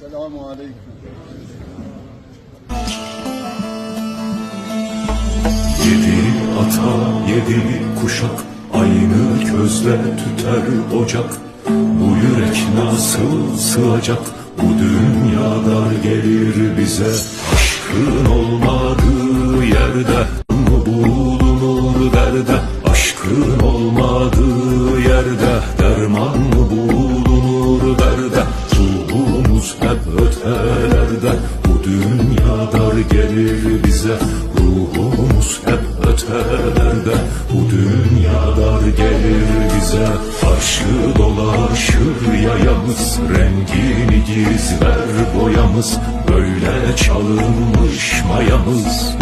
Selamun Aleyküm. Yedi ata yedi kuşak Aynı közle tüter ocak. Bu yürek nasıl sığacak? Bu dünyada gelir bize. Aşkın olmadığı yerde bulunur derde? Aşkın olmadığı yerde Derman bulunur derde hep ötelerde Bu dünya dar gelir bize. Ruhumuz hep ötelerde Bu dünya dar gelir bize. Arşı dolaşır yayamız Rengini gizler boyamız. Böyle çalınmış mayamız